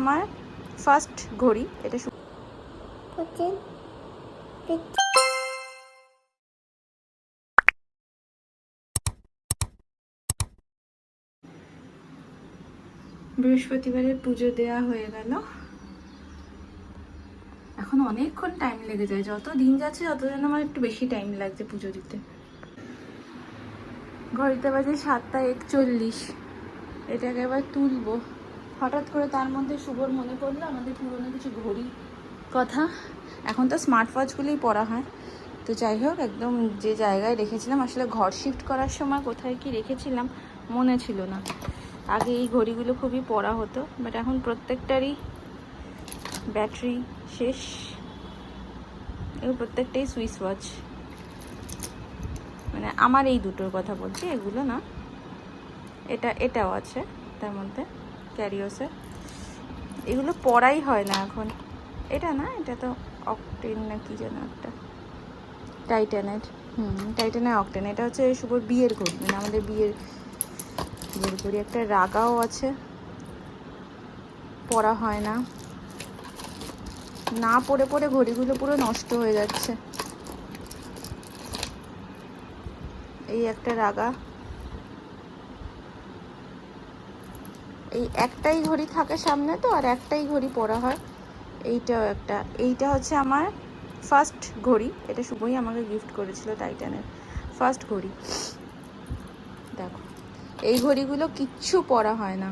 আমার ফার্স্ট ঘড়ি এটা বৃহস্পতিবারের পুজো দেয়া হয়ে গেল। এখন অনেকক্ষণ টাইম লেগে যায়। যত দিন যাচ্ছে তত যেন আমার একটু বেশি টাইম লাগছে পুজো দিতে। ঘড়িতে বাজে সাতটা একচল্লিশ। এটাকে এবার তুলবো। হঠাৎ করে তার মধ্যে শুভর মনে পড়ল, আমাদের পুরোনো কিছু ঘড়ি। কথা? এখন তো স্মার্ট ওয়াচগুলোই পরা হয়। তো যাই হোক, একদম যে জায়গায় রেখেছিলাম, আসলে ঘর শিফট করার সময় কোথায় কি রেখেছিলাম মনে ছিল না। আগে এই ঘড়িগুলো খুবই পড়া হতো বাট এখন প্রত্যেকটারই ব্যাটারি শেষ। এগুলো প্রত্যেকটাই সুইচ ওয়াচ মানে আমার এই দুটোর কথা বলছি, এগুলো না, এটা, এটাও আছে, তার মধ্যে। ক্যারিওসের এগুলো পড়াই হয় না এখন। এটা না, এটা তো অকটেন না কি যেন একটা। টাইটানের হুম টাইটানের অকটেন। এটা হচ্ছে শুভর বিয়ের ঘড়ি। মানে আমাদের বিয়ের বিয়ের ঘড়ি। একটা রাগাও আছে। পড়া হয় না। না পড়ে পড়ে ঘড়িগুলো পুরো নষ্ট হয়ে যাচ্ছে। এই একটা রাগা। এই একটাই ঘড়ি থাকে সামনে তো, আর একটাই ঘড়ি পরা হয়। এইটাও একটা। এইটা হচ্ছে আমার ফার্স্ট ঘড়ি। এটা শুভই আমাকে গিফট করেছিল টাইটানের ফার্স্ট ঘড়ি। দেখো। এই ঘড়িগুলো কিচ্ছু পরা হয় না।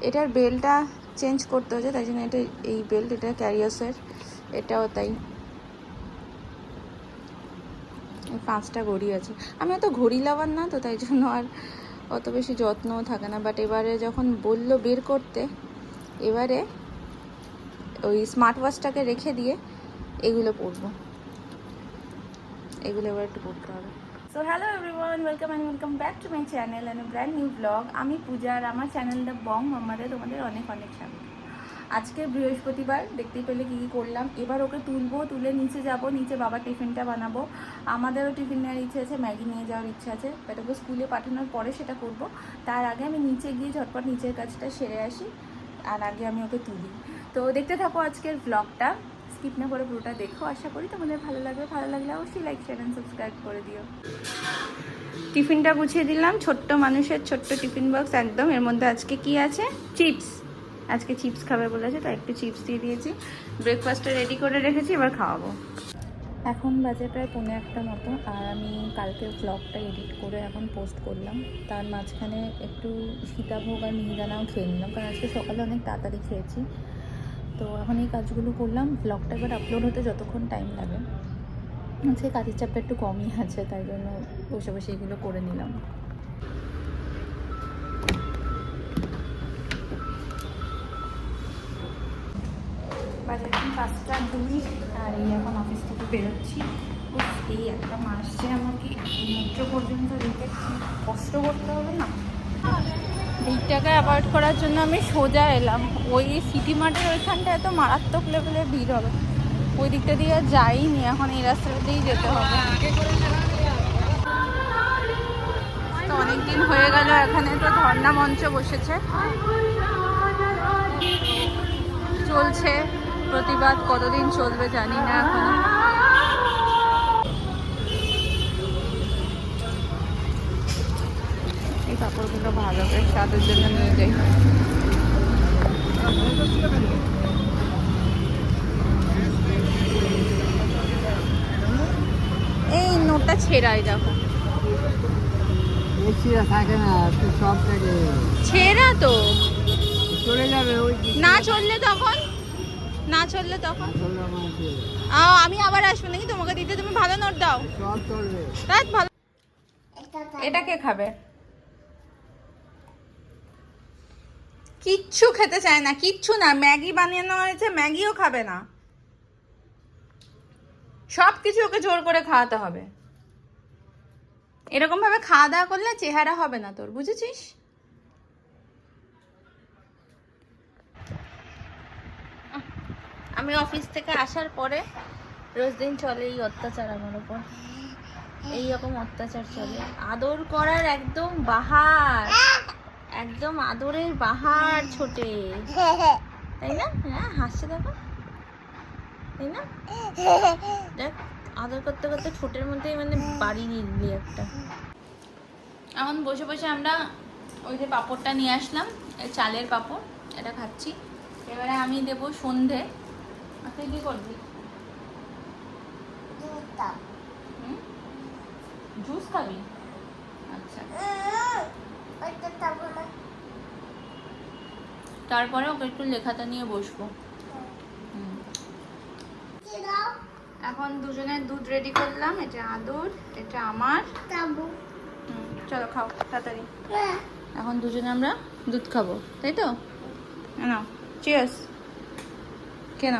এটার বেলটা চেঞ্জ করতে হচ্ছে তাই জন্য এটা, এই বেল্ট এটা ক্যারিয়াসের এটাও তাই। পাঁচটা ঘড়ি আছে। আমি অত ঘড়ি লাভার না, তো তাই জন্য আর অত বেশি যত্নও থাকে না। বাট এবারে যখন বলল বের করতে, এবারে ওই স্মার্ট ওয়াচটাকে রেখে দিয়ে এগুলো পরবো। এগুলো এবার একটু পড়তে হবে। So hello everyone welcome and welcome back to my channel and brand new blog আমি পূজা আর আমার চ্যানেলটা বং আমাদের তোমাদের অনেক অনেক স্বাগত। আজকে বৃহস্পতিবার, দেখতেই পেলে কী কী করলাম। এবার ওকে তুলবো, তুলে নিচে যাব, নিচে বাবার টিফিনটা বানাবো। আমাদেরও টিফিন নেওয়ার ইচ্ছে আছে, ম্যাগি নিয়ে যাওয়ার ইচ্ছা আছে। বাট ওকে স্কুলে পাঠানোর পরে সেটা করব। তার আগে আমি নিচে গিয়ে ঝটপট নিচের কাজটা সেরে আসি, আর আগে আমি ওকে তুলি। তো দেখতে থাকো আজকের ব্লগটা স্কিপ না করে পুরোটা দেখো। আশা করি তোমাদের ভালো লাগবে। ভালো লাগলে অবশ্যই লাইক শেয়ার অ্যান্ড সাবস্ক্রাইব করে দিও। টিফিনটা গুছিয়ে দিলাম। ছোট্ট মানুষের ছোট্ট টিফিন বক্স একদম। এর মধ্যে আজকে কি আছে? চিপস আজকে চিপস খাবে বলেছে, তাই একটু চিপস দিয়ে দিয়েছি। ব্রেকফাস্টটা রেডি করে রেখেছি, এবার খাওয়াবো। এখন বাজে প্রায় পৌনে একটা মতো, আর আমি কালকে ব্লগটা এডিট করে এখন পোস্ট করলাম। তার মাঝখানে একটু সীতাভোগ আর মিহিদানাও খেয়ে নিলাম, কারণ আজকে সকালে অনেক তাড়াতাড়ি খেয়েছি। তো এখন এই কাজগুলো করলাম ব্লগটা এবার আপলোড হতে যতক্ষণ টাইম লাগে। আজকে কাজের চাপটা একটু কমই আছে, তাই জন্য বসে বসে এগুলো করে নিলাম। বাজে এখন পাঁচটা দুই, আর এই এখন অফিস থেকে বেরোচ্ছি। এই একটা মাস যে আমাকে মেট্রো পর্যন্ত কি কষ্ট করতে হবে না? ভিড়টাকে অ্যাভয়েড করার জন্য আমি সোজা এলাম। ওই সিটি মার্টের ওইখানটা এত মারাত্মক লেভেলে ভিড় হবে। ওই দিকটা দিয়ে যাইনি, এখন এই রাস্তাটা দিয়েই যেতে হবে। তো অনেকদিন হয়ে গেল, এখানে তো ধর্ণা মঞ্চ বসেছে। চলছে। প্রতিবাদ কতদিন চলবে জানি না এখন। এই কাপড়গুলো ভালো তাদের জন্য নিয়ে যাই। এই নোটটা ছেঁড়াই দেখো। থাকে না সব থেকে। ছেঁড়া তো। চলে যাবে ওই না চললে তখন না চললে তখন? আমি আবার আসব নাকি? তোমাকে দিতে তুমি ভালো নোট দাও। তাই ভালো এটা কে খাবে? কিচ্ছু খেতে চায় না কিচ্ছু না। ম্যাগি বানানো হয়েছে ম্যাগিও খাবে না। সব কিছু ওকে জোর করে খাওয়াতে হবে। এরকম ভাবে খাওয়া দাওয়া করলে চেহারা হবে না তোর বুঝেছিস? আমি অফিস থেকে আসার পরে রোজ দিন চলে এই অত্যাচার আমার উপর। এইরকম অত্যাচার চলে। আদর করার একদম বাহার। একদম আদরের বাহার ছোটে। তাই না? হ্যাঁ হাসছে দেখো। তাই না? দেখ, আদর করতে করতে ছোটের মধ্যেই মানে বাড়ি দিলি একটা। এখন বসে বসে আমরা ওই যে পাঁপড়টা নিয়ে আসলাম চালের পাঁপড়, এটা খাচ্ছি। এবারে আমি দেবো সন্ধে। তুই কি করবি জুস খাবি? আচ্ছা। তারপরে ওকে একটু লেখাটা নিয়ে বসবো। হুম। এখন দুজনের দুধ রেডি করলাম। এটা আদর এটা আমার। হুম, চলো খাও তাড়াতাড়ি। এখন দুজনে আমরা দুধ খাব তাই তো? নাও চিয়ার্স কেন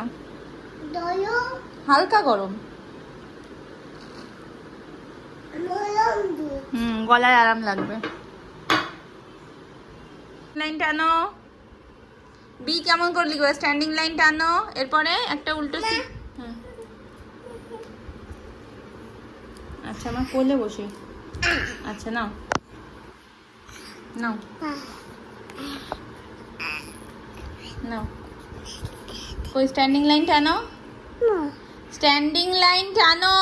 হালকা গরম। হুম গলায় আরাম লাগবে। লাইন টানো। বি কেমন করে লিখবে স্ট্যান্ডিং লাইন টানো। এরপরে একটা উল্টো সি আচ্ছা আমার কোলে বসে। আচ্ছা নাও। নাও। নাও। ওই স্ট্যান্ডিং লাইন টানো? স্ট্যান্ডিং লাইন টানো।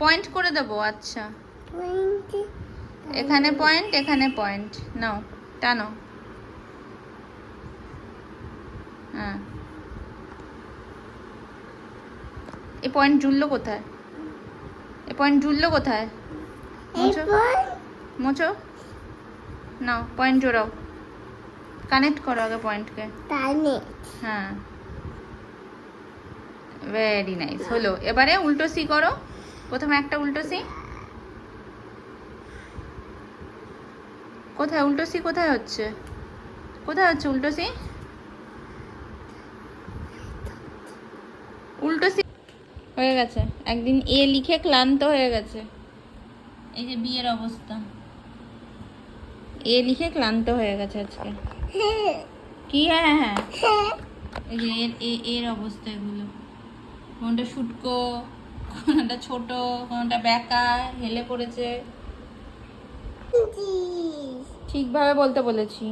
পয়েন্ট করে দেবো আচ্ছা। এখানে পয়েন্ট এখানে পয়েন্ট নাও টানো। হ্যাঁ। এই পয়েন্ট জুড়লো কোথায়? এই পয়েন্ট জুড়লো কোথায়? মোছো। মোছো। নাও পয়েন্ট জোড়াও। কানেক্ট করো আগে পয়েন্টকে হ্যাঁ। ভেরি নাইস হলো। এবারে উল্টো সি করো। প্রথমে একটা উল্টো সি কোথায়? উল্টো সি কোথায় হচ্ছে? কোথায় হচ্ছে উল্টো সি উল্টো সি হয়ে গেছে। একদিন এ লিখে ক্লান্ত হয়ে গেছে। এই যে বিয়ের অবস্থা। এ লিখে ক্লান্ত হয়ে গেছে আজকে। কি? হ্যাঁ। হ্যাঁ। এই যে এর এ- এর অবস্থা এগুলো। কোনটা শুটকো কোনটা ছোট কোনটা ব্যাকা হেলে পড়েছে। ঠিকভাবে বলতে বলেছি।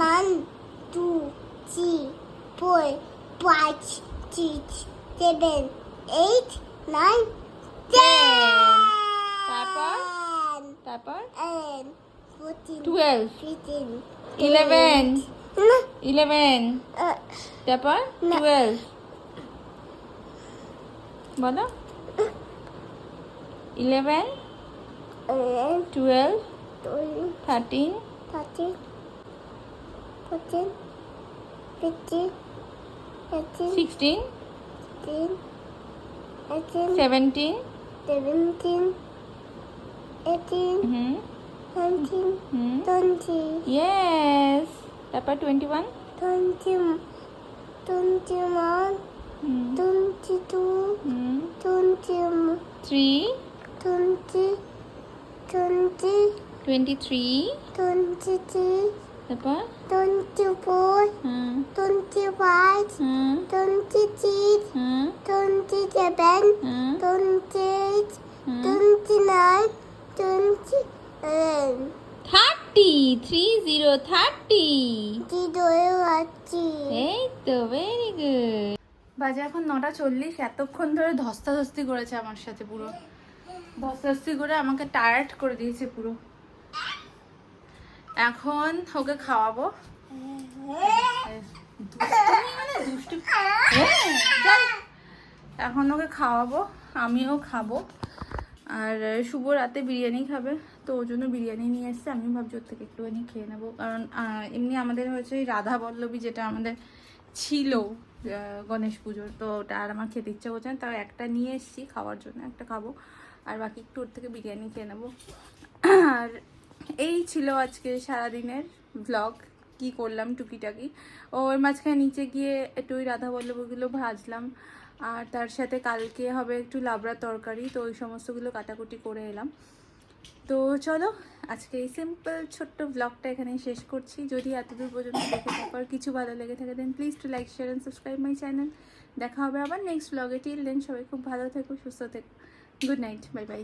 মান টু থ্রি ফোর পাঁচ সিক্স সেভেন এইট নাইন তারপর? তারপর? টুয়েলভ ইলেভেন ইলেভেন uh, তারপর। টুয়েলভ বলো eleven twelve thirteen fourteen, fifteen, eighteen, sixteen seventeen seventeen, eighteen, hmm twenty. Yes তারপর twenty one twenty, twenty-one, hmm twenty-two, hmm twenty, three twenty, twenty, twenty three twenty-three, তারপর twenty-four, hmm twenty-five, hmm twenty-six, hmm twenty-seven, hmm twenty-eight, hmm twenty-nine, twenty-eleven. Thirty three zero thirty এই তো very good বাজে এখন নটা চল্লিশ এতক্ষণ ধরে ধস্তাধস্তি করেছে আমার সাথে পুরো। ধস্তাধস্তি করে আমাকে টায়ার্ড করে দিয়েছে পুরো। এখন ওকে খাওয়াবো। মানে হ্যাঁ। এখন ওকে খাওয়াবো আমিও খাব। আর শুভ রাতে বিরিয়ানি খাবে, তো ওর জন্য বিরিয়ানি নিয়ে এসছে। আমি ভাবছি ওর থেকে একটুখানি খেয়ে নেব। কারণ এমনি আমাদের হয়েছে ওই রাধা বল্লভী যেটা আমাদের ছিল গণেশ পুজোর। তো ওটা আর আমার খেতে ইচ্ছা করছে না, তাও একটা নিয়ে এসেছি খাওয়ার জন্য, একটা খাব। আর বাকি একটু ওর থেকে বিরিয়ানি খেয়ে নেব। আর এই ছিল আজকে সারাদিনের ব্লগ কি করলাম টুকিটাকি। ও ওর মাঝখানে নিচে গিয়ে একটু ওই রাধা বল্লভগুলো ভাজলাম। আর তার সাথে কালকে হবে একটু লাবড়া তরকারি, তো ওই সমস্তগুলো কাটাকুটি করে এলাম। তো চলো, আজকে এই সিম্পল ছোট্ট ব্লগটা এখানে শেষ করছি। যদি এতদূর পর্যন্ত দেখে থাকার কিছু ভালো লেগে থাকে then please to like share and subscribe my channel দেখা হবে আবার নেক্সট ব্লগে টিল দেন সবাই খুব ভালো থেকো, সুস্থ থেকো। Good night bye bye